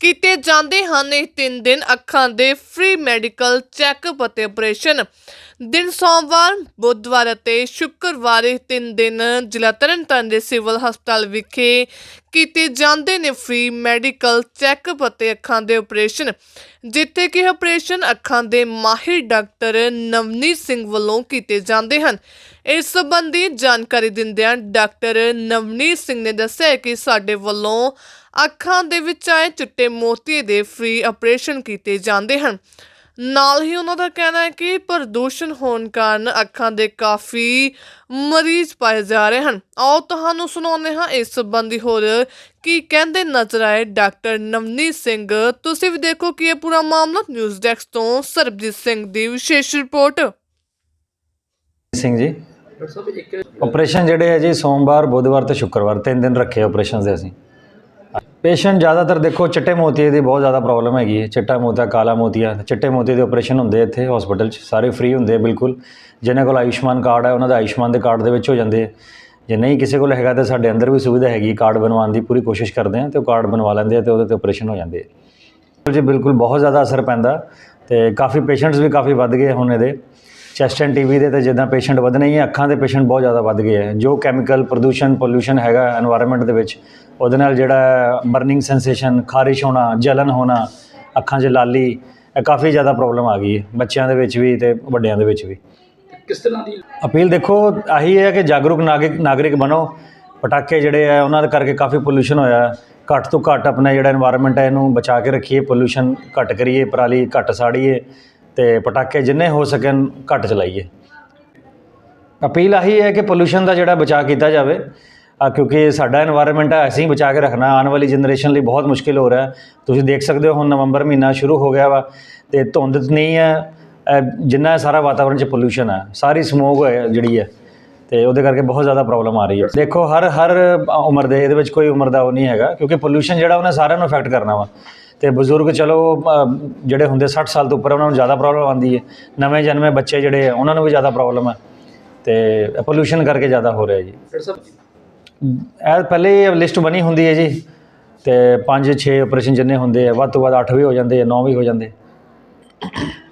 ਕੀਤੇ ਜਾਂਦੇ ਹਨ। ਇਹ ਤਿੰਨ ਦਿਨ ਅੱਖਾਂ ਦੇ ਫ੍ਰੀ ਮੈਡੀਕਲ ਚੈੱਕਅਪ ਅਤੇ ਆਪਰੇਸ਼ਨ ਦਿਨ ਸੋਮਵਾਰ, ਬੁੱਧਵਾਰ ਅਤੇ ਸ਼ੁੱਕਰਵਾਰ ਇਹ ਤਿੰਨ ਦਿਨ ਜ਼ਿਲ੍ਹਾ ਤਰਨਤਾਰਨ ਦੇ ਸਿਵਲ ਹਸਪਤਾਲ ਵਿਖੇ ਕੀਤੇ ਜਾਂਦੇ ਨੇ ਫ੍ਰੀ ਮੈਡੀਕਲ ਚੈੱਕਅਪ ਅਤੇ ਅੱਖਾਂ ਦੇ ਆਪਰੇਸ਼ਨ ਜਿੱਥੇ ਕਿ ਆਪਰੇਸ਼ਨ ਅੱਖਾਂ ਦੇ ਮਾਹਿਰ ਡਾਕਟਰ ਨਵਨੀਤ ਸਿੰਘ ਵੱਲੋਂ ਕੀਤੇ ਜਾਂਦੇ ਹਨ। ਇਸ ਸੰਬੰਧੀ ਜਾਣਕਾਰੀ ਦਿੰਦਿਆਂ ਡਾਕਟਰ ਨਵਨੀਤ ਸਿੰਘ ਨੇ ਦੱਸਿਆ ਕਿ ਸਾਡੇ ਵੱਲੋਂ ਅੱਖਾਂ ਦੇ ਵਿੱਚ ਆਏ ਚਿੱਟੇ ਮੋਤੀਏ ਦੇ ਫ੍ਰੀ ਆਪਰੇਸ਼ਨ ਕੀਤੇ ਜਾਂਦੇ ਹਨ। ਨਾਲ ਹੀ ਉਹਨਾਂ ਦਾ ਕਹਿਣਾ ਹੈ ਕਿ ਪ੍ਰਦੂਸ਼ਣ ਹੋਣ ਕਾਰਨ ਅੱਖਾਂ ਦੇ ਕਾਫੀ ਮਰੀਜ਼ ਪਾਏ ਜਾ ਰਹੇ ਹਨ। ਆਓ ਤੁਹਾਨੂੰ ਸੁਣਾਉਂਦੇ ਹਾਂ ਇਸ ਸੰਬੰਧੀ ਹੋਰ ਕੀ ਕਹਿੰਦੇ ਨਜ਼ਰ ਆਏ ਡਾਕਟਰ ਨਵਨੀਤ ਸਿੰਘ। ਤੁਸੀਂ ਵੀ ਦੇਖੋ ਕਿ ਇਹ ਪੂਰਾ ਮਾਮਲਾ ਨਿਊਜ਼ ਡੈਸਕ ਤੋਂ ਸਰਬਜੀਤ ਸਿੰਘ ਦੀ ਵਿਸ਼ੇਸ਼ ਰਿਪੋਰਟ। ਸਿੰਘ ਜੀ ਡਾਕਟਰ ਸਾਹਿਬ ਇੱਕ ਆਪਰੇਸ਼ਨ ਜਿਹੜੇ ਹੈ ਜੀ ਸੋਮਵਾਰ ਬੁੱਧਵਾਰ ਤੇ ਸ਼ੁੱਕਰਵਾਰ ਤਿੰਨ ਦਿਨ ਰੱਖੇ ਆਪਰੇਸ਼ਨਸ ਦੇ ਅਸੀਂ। ਪੇਸ਼ੈਂਟ ਜ਼ਿਆਦਾਤਰ ਦੇਖੋ ਚਿੱਟੇ ਮੋਤੀਏ ਦੀ ਬਹੁਤ ਜ਼ਿਆਦਾ ਪ੍ਰੋਬਲਮ ਹੈਗੀ ਹੈ। ਚਿੱਟਾ ਮੋਤੀਆ, ਕਾਲਾ ਮੋਤੀਆ, ਚਿੱਟੇ ਮੋਤੀਏ ਦੇ ਆਪਰੇਸ਼ਨ ਹੁੰਦੇ ਇੱਥੇ ਹਸਪੀਟਲ 'ਚ, ਸਾਰੇ ਫ੍ਰੀ ਹੁੰਦੇ ਆ ਬਿਲਕੁਲ। ਜਿਹਨਾਂ ਕੋਲ ਆਯੁਸ਼ਮਾਨ ਕਾਰਡ ਹੈ, ਉਹਨਾਂ ਦਾ ਆਯੁਸ਼ਮਾਨ ਦੇ ਕਾਰਡ ਦੇ ਵਿੱਚ ਹੋ ਜਾਂਦੇ ਜੇ ਨਹੀਂ ਕਿਸੇ ਕੋਲ ਹੈਗਾ ਤਾਂ ਸਾਡੇ ਅੰਦਰ ਵੀ ਸੁਵਿਧਾ ਹੈਗੀ ਕਾਰਡ ਬਣਵਾਉਣ ਦੀ ਪੂਰੀ ਕੋਸ਼ਿਸ਼ ਕਰਦੇ ਆ ਤੇ ਉਹ ਕਾਰਡ ਬਣਵਾ ਲੈਂਦੇ ਆ ਤੇ ਉਹਦੇ ਤੇ ਆਪਰੇਸ਼ਨ ਹੋ ਜਾਂਦੇ ਆ। ਜੀ, ਬਿਲਕੁਲ ਬਹੁਤ ਜ਼ਿਆਦਾ ਅਸਰ ਪੈਂਦਾ ਤੇ ਕਾਫੀ ਪੇਸ਼ੈਂਟਸ ਵੀ ਕਾਫੀ ਵੱਧ ਗਏ ਹੁਣ ਇਹਦੇ। ਚੈਸਟ ਐਂਡ ਟੀਵੀ ਦੇ ਤਾਂ ਜਿੱਦਾਂ ਪੇਸ਼ੈਂਟ ਵੱਧ ਨਹੀਂ ਹੈ ਅੱਖਾਂ ਦੇ ਪੇਸ਼ੈਂਟ ਬਹੁਤ ਜ਼ਿਆਦਾ ਵੱਧ ਗਏ ਹੈ ਜੋ ਕੈਮੀਕਲ ਪ੍ਰਦੂਸ਼ਣ ਪੋਲੂਸ਼ਨ ਹੈਗਾ এনवायरमेंट ਦੇ ਵਿੱਚ ਉਹਦੇ ਨਾਲ ਜਿਹੜਾ ਬਰਨਿੰਗ ਸੈਂਸੇਸ਼ਨ ਖਾਰਿਸ਼ ਹੋਣਾ ਜਲਨ ਹੋਣਾ ਅੱਖਾਂ 'ਚ ਲਾਲੀ ਇਹ ਕਾਫੀ ਜ਼ਿਆਦਾ ਪ੍ਰੋਬਲਮ ਆ ਗਈ ਹੈ ਬੱਚਿਆਂ ਦੇ ਵਿੱਚ ਵੀ ਤੇ ਵੱਡਿਆਂ ਦੇ ਵਿੱਚ ਵੀ। ਕਿਸ ਤਰ੍ਹਾਂ ਦੀ ਅਪੀਲ ਦੇਖੋ ਆਹੀ ਹੈ ਕਿ ਜਾਗਰੂਕ ਨਾਗਰਿਕ ਨਾਗਰਿਕ ਬਣੋ। ਪਟਾਕੇ ਜਿਹੜੇ ਆ ਉਹਨਾਂ ਦੇ ਕਰਕੇ ਕਾਫੀ ਪੋਲੂਸ਼ਨ ਹੋਇਆ। ਘੱਟ ਤੋਂ ਘੱਟ ਆਪਣਾ ਜਿਹੜਾ এনवायरमेंट ਹੈ ਇਹਨੂੰ ਬਚਾ ਕੇ ਰੱਖੀਏ। ਪੋਲੂਸ਼ਨ ਘੱਟ ਕਰੀਏ ਪਰਾਲੀ ਘੱਟ ਸਾੜੀਏ। ਤੇ ਪਟਾਕੇ ਜਿੰਨੇ ਹੋ ਸਕਣ, ਘੱਟ ਚਲਾਈਏ। ਅਪੀਲ ਆਹੀ ਹੈ ਕਿ ਪੋਲੂਸ਼ਨ ਦਾ ਜਿਹੜਾ ਬਚਾਅ ਕੀਤਾ ਜਾਵੇ। ਕਿਉਂਕਿ ਸਾਡਾ এনवायरमेंट ਹੈ, ਅਸੀਂ ਬਚਾ ਕੇ ਰੱਖਣਾ। ਆਉਣ ਵਾਲੀ ਜਨਰੇਸ਼ਨ ਲਈ ਬਹੁਤ ਮੁਸ਼ਕਿਲ ਹੋ ਰਿਹਾ ਤੁਸੀਂ ਦੇਖ ਸਕਦੇ ਹੋ, ਹੁਣ ਨਵੰਬਰ ਮਹੀਨਾ ਸ਼ੁਰੂ ਹੋ ਗਿਆ ਵਾ ਤੇ ਧੁੰਦ ਨਹੀਂ ਹੈ। ਜਿੰਨਾ ਸਾਰਾ ਵਾਤਾਵਰਣ 'ਚ ਪੋਲੂਸ਼ਨ ਹੈ। ਸਾਰੀ ਸਮੋਗ ਹੈ, ਜਿਹੜੀ ਹੈ। ਤੇ ਉਹਦੇ ਕਰਕੇ ਬਹੁਤ ਜ਼ਿਆਦਾ ਪ੍ਰੋਬਲਮ ਆ ਰਹੀ ਹੈ। ਦੇਖੋ ਹਰ ਹਰ ਉਮਰ ਦੇ, ਇਹਦੇ ਵਿੱਚ ਕੋਈ ਉਮਰ ਦਾ ਉਹ ਨਹੀਂ ਹੈਗਾ। ਕਿਉਂਕਿ ਪੋਲੂਸ਼ਨ ਜਿਹੜਾ, ਉਹਨੇ ਸਾਰਿਆਂ ਨੂੰ ਇਫੈਕਟ ਕਰਨਾ ਵਾ। ਤੇ ਬਜ਼ੁਰਗ ਚਲੋ ਜਿਹੜੇ ਹੁੰਦੇ 60 ਸਾਲ ਤੋਂ ਉੱਪਰ ਉਹਨਾਂ ਨੂੰ ਜ਼ਿਆਦਾ ਪ੍ਰੋਬਲਮ ਆਉਂਦੀ ਹੈ ਨਵੇਂ ਜਨਮੇ ਬੱਚੇ ਜਿਹੜੇ ਆ ਉਹਨਾਂ ਨੂੰ ਵੀ ਜ਼ਿਆਦਾ ਪ੍ਰੋਬਲਮ ਹੈ ਤੇ ਪੋਲੂਸ਼ਨ ਕਰਕੇ ਜ਼ਿਆਦਾ ਹੋ ਰਿਹਾ ਜੀ। ਇਹ ਪਹਿਲੇ ਲਿਸਟ ਬਣੀ ਹੁੰਦੀ ਹੈ ਜੀ। ਤੇ 5 6 ਆਪਰੇਸ਼ਨ ਜਿੰਨੇ ਹੁੰਦੇ ਆ ਵੱਧ ਤੋਂ ਵੱਧ 8 ਵੀ ਹੋ ਜਾਂਦੇ ਆ 9 ਵੀ ਹੋ ਜਾਂਦੇ